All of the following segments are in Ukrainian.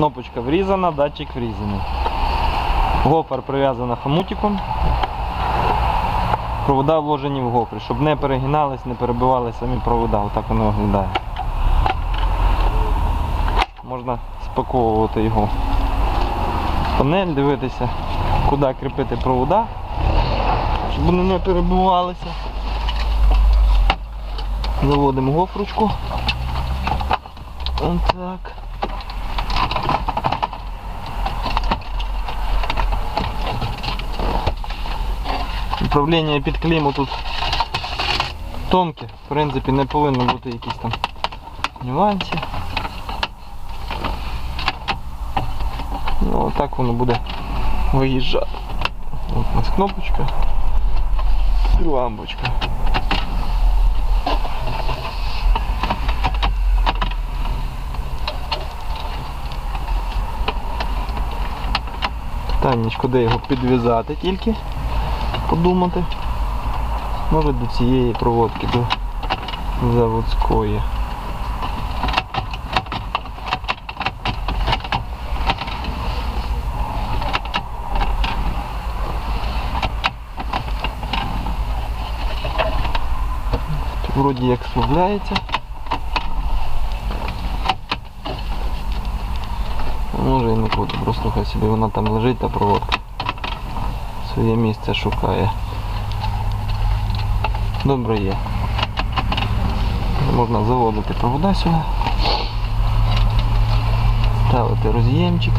Кнопочка врізана, датчик врізаний. Гофер прив'язана хомутиком. Провода вложені в гофри, щоб не перегинались, не перебивали самі провода. Отак воно виглядає. Можна спаковувати його. Панель, дивитися, куди кріпити провода, щоб вони не перебивалися. Заводимо гофрочку. Ось так. Управління під кліму тут тонке, в принципі не повинно бути якісь там нюанси. Ну отак воно буде виїжджати. От у нас кнопочка і лампочка. Питаннячко, де його підв'язати тільки подумати. Може до цієї проводки, до заводської. Вроді як справляється. Може і не буде, просто хай собі вона там лежить та проводка. Своє місце шукає. Добре є. Можна заводити провода сюди. Ставити роз'ємчик.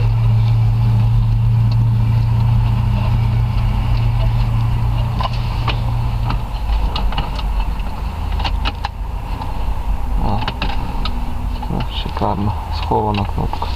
О, шикарно, схована кнопка.